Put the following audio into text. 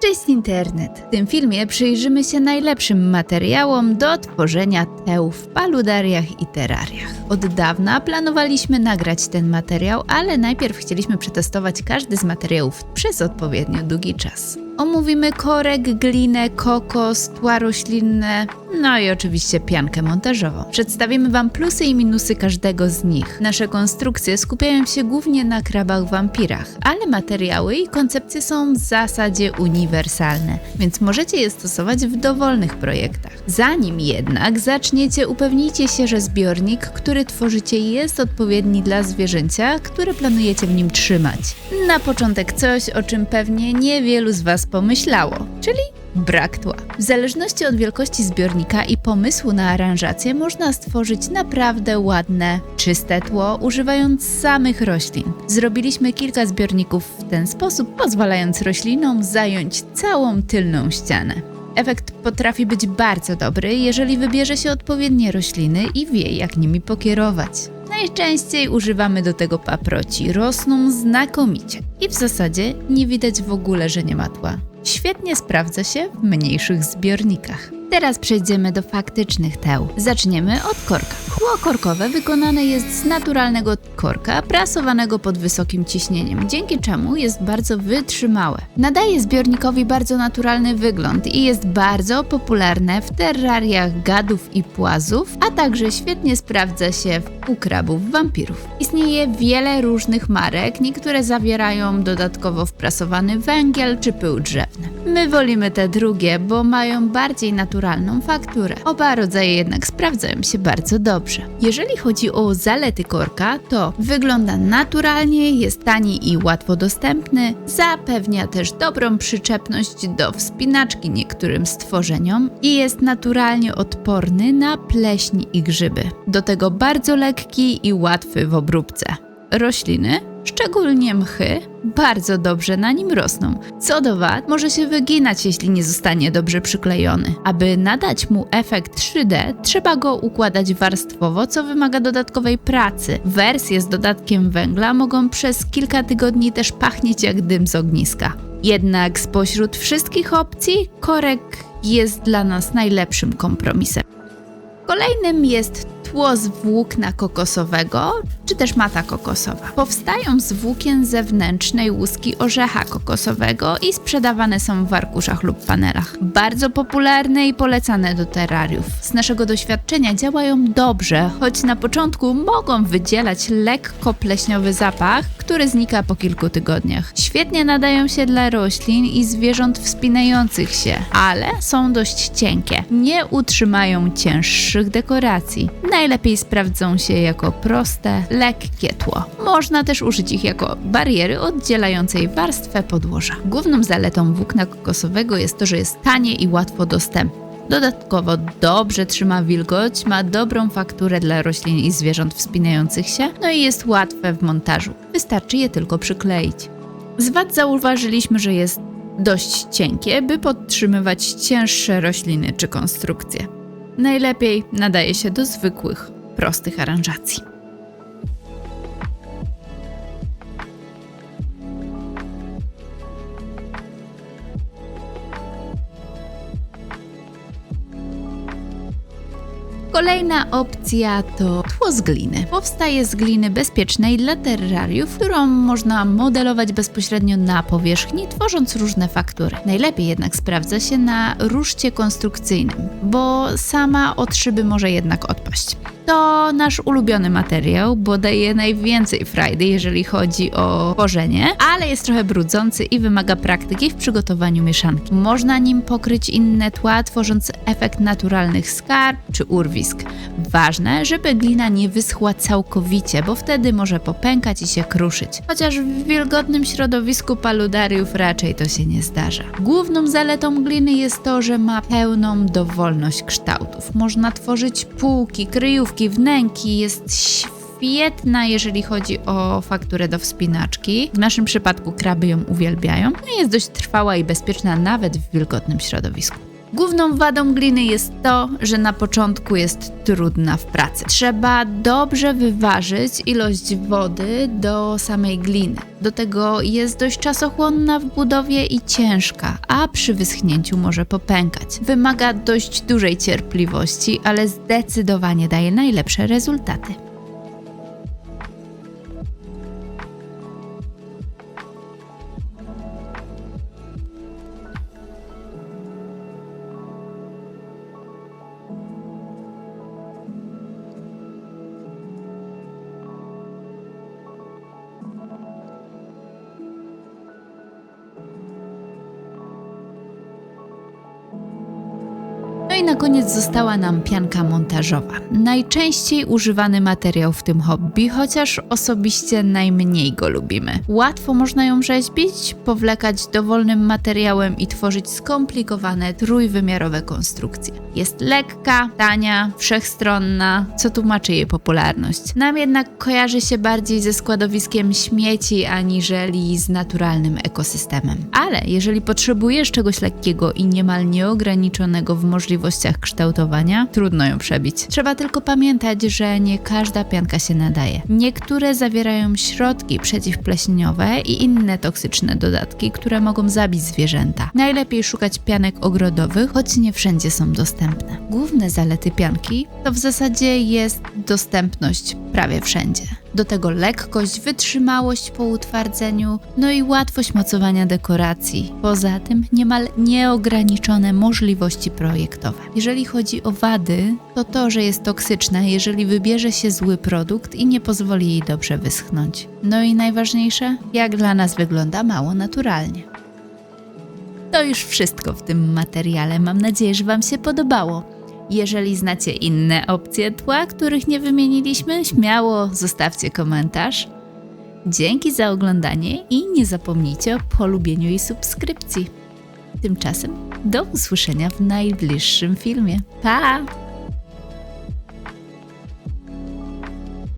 Cześć internet! W tym filmie przyjrzymy się najlepszym materiałom do tworzenia teł w paludariach i terariach. Od dawna planowaliśmy nagrać ten materiał, ale najpierw chcieliśmy przetestować każdy z materiałów przez odpowiednio długi czas. Omówimy korek, glinę, kokos, tła roślinne, no i oczywiście piankę montażową. Przedstawimy Wam plusy i minusy każdego z nich. Nasze konstrukcje skupiają się głównie na krabach wampirach, ale materiały i koncepcje są w zasadzie uniwersalne, więc możecie je stosować w dowolnych projektach. Zanim jednak zaczniecie, upewnijcie się, że zbiornik, który tworzycie jest odpowiedni dla zwierzęcia, które planujecie w nim trzymać. Na początek coś, o czym pewnie niewielu z Was pomyślało, czyli brak tła. W zależności od wielkości zbiornika i pomysłu na aranżację można stworzyć naprawdę ładne, czyste tło, używając samych roślin. Zrobiliśmy kilka zbiorników w ten sposób, pozwalając roślinom zająć całą tylną ścianę. Efekt potrafi być bardzo dobry, jeżeli wybierze się odpowiednie rośliny i wie, jak nimi pokierować. Najczęściej używamy do tego paproci, rosną znakomicie i w zasadzie nie widać w ogóle, że nie ma tła. Świetnie sprawdza się w mniejszych zbiornikach. Teraz przejdziemy do faktycznych teł. Zaczniemy od korka. Tło korkowe wykonane jest z naturalnego korka prasowanego pod wysokim ciśnieniem, dzięki czemu jest bardzo wytrzymałe. Nadaje zbiornikowi bardzo naturalny wygląd i jest bardzo popularne w terrariach gadów i płazów, a także świetnie sprawdza się u krabów wampirów. Istnieje wiele różnych marek, niektóre zawierają dodatkowo wprasowany węgiel czy pył drzewny. My wolimy te drugie, bo mają bardziej naturalną fakturę. Oba rodzaje jednak sprawdzają się bardzo dobrze. Jeżeli chodzi o zalety korka, to wygląda naturalnie, jest tani i łatwo dostępny, zapewnia też dobrą przyczepność do wspinaczki niektórym stworzeniom i jest naturalnie odporny na pleśń i grzyby. Do tego bardzo lekki i łatwy w obróbce. Rośliny, szczególnie mchy, bardzo dobrze na nim rosną. Co do wad, może się wyginać, jeśli nie zostanie dobrze przyklejony. Aby nadać mu efekt 3D, trzeba go układać warstwowo, co wymaga dodatkowej pracy. Wersje z dodatkiem węgla mogą przez kilka tygodni też pachnieć jak dym z ogniska. Jednak spośród wszystkich opcji, korek jest dla nas najlepszym kompromisem. Kolejnym jest tło z włókna kokosowego, czy też mata kokosowa. Powstają z włókien zewnętrznej łuski orzecha kokosowego i sprzedawane są w arkuszach lub panelach. Bardzo popularne i polecane do terrariów. Z naszego doświadczenia działają dobrze, choć na początku mogą wydzielać lekko pleśniowy zapach, który znika po kilku tygodniach. Świetnie nadają się dla roślin i zwierząt wspinających się, ale są dość cienkie. Nie utrzymają cięższych dekoracji. Najlepiej sprawdzą się jako proste, lekkie tło. Można też użyć ich jako bariery oddzielającej warstwę podłoża. Główną zaletą włókna kokosowego jest to, że jest tanie i łatwo dostępne. Dodatkowo dobrze trzyma wilgoć, ma dobrą fakturę dla roślin i zwierząt wspinających się, no i jest łatwe w montażu. Wystarczy je tylko przykleić. Z wad zauważyliśmy, że jest dość cienkie, by podtrzymywać cięższe rośliny czy konstrukcje. Najlepiej nadaje się do zwykłych, prostych aranżacji. Kolejna opcja to tło z gliny. Powstaje z gliny bezpiecznej dla terrariów, którą można modelować bezpośrednio na powierzchni, tworząc różne faktury. Najlepiej jednak sprawdza się na ruszcie konstrukcyjnym, bo sama od szyby może jednak odpaść. To nasz ulubiony materiał, bo daje najwięcej frajdy, jeżeli chodzi o tworzenie, ale jest trochę brudzący i wymaga praktyki w przygotowaniu mieszanki. Można nim pokryć inne tła, tworząc efekt naturalnych skarb czy urwisk. Ważne, żeby glina nie wyschła całkowicie, bo wtedy może popękać i się kruszyć. Chociaż w wilgotnym środowisku paludariów raczej to się nie zdarza. Główną zaletą gliny jest to, że ma pełną dowolność kształtów. Można tworzyć półki, kryjówki, wnęki, jest świetna, jeżeli chodzi o fakturę do wspinaczki. W naszym przypadku kraby ją uwielbiają. No jest dość trwała i bezpieczna nawet w wilgotnym środowisku. Główną wadą gliny jest to, że na początku jest trudna w pracy. Trzeba dobrze wyważyć ilość wody do samej gliny. Do tego jest dość czasochłonna w budowie i ciężka, a przy wyschnięciu może popękać. Wymaga dość dużej cierpliwości, ale zdecydowanie daje najlepsze rezultaty. I na koniec została nam pianka montażowa. Najczęściej używany materiał w tym hobby, chociaż osobiście najmniej go lubimy. Łatwo można ją rzeźbić, powlekać dowolnym materiałem i tworzyć skomplikowane, trójwymiarowe konstrukcje. Jest lekka, tania, wszechstronna, co tłumaczy jej popularność. Nam jednak kojarzy się bardziej ze składowiskiem śmieci aniżeli z naturalnym ekosystemem. Ale jeżeli potrzebujesz czegoś lekkiego i niemal nieograniczonego w możliwościach kształtowania, trudno ją przebić. Trzeba tylko pamiętać, że nie każda pianka się nadaje. Niektóre zawierają środki przeciwpleśniowe i inne toksyczne dodatki, które mogą zabić zwierzęta. Najlepiej szukać pianek ogrodowych, choć nie wszędzie są dostępne. Główne zalety pianki to w zasadzie jest dostępność prawie wszędzie. Do tego lekkość, wytrzymałość po utwardzeniu, no i łatwość mocowania dekoracji. Poza tym niemal nieograniczone możliwości projektowe. Jeżeli chodzi o wady, to to, że jest toksyczna, jeżeli wybierze się zły produkt i nie pozwoli jej dobrze wyschnąć. No i najważniejsze, jak dla nas wygląda mało naturalnie. To już wszystko w tym materiale. Mam nadzieję, że Wam się podobało. Jeżeli znacie inne opcje tła, których nie wymieniliśmy, śmiało zostawcie komentarz. Dzięki za oglądanie i nie zapomnijcie o polubieniu i subskrypcji. Tymczasem do usłyszenia w najbliższym filmie. Pa!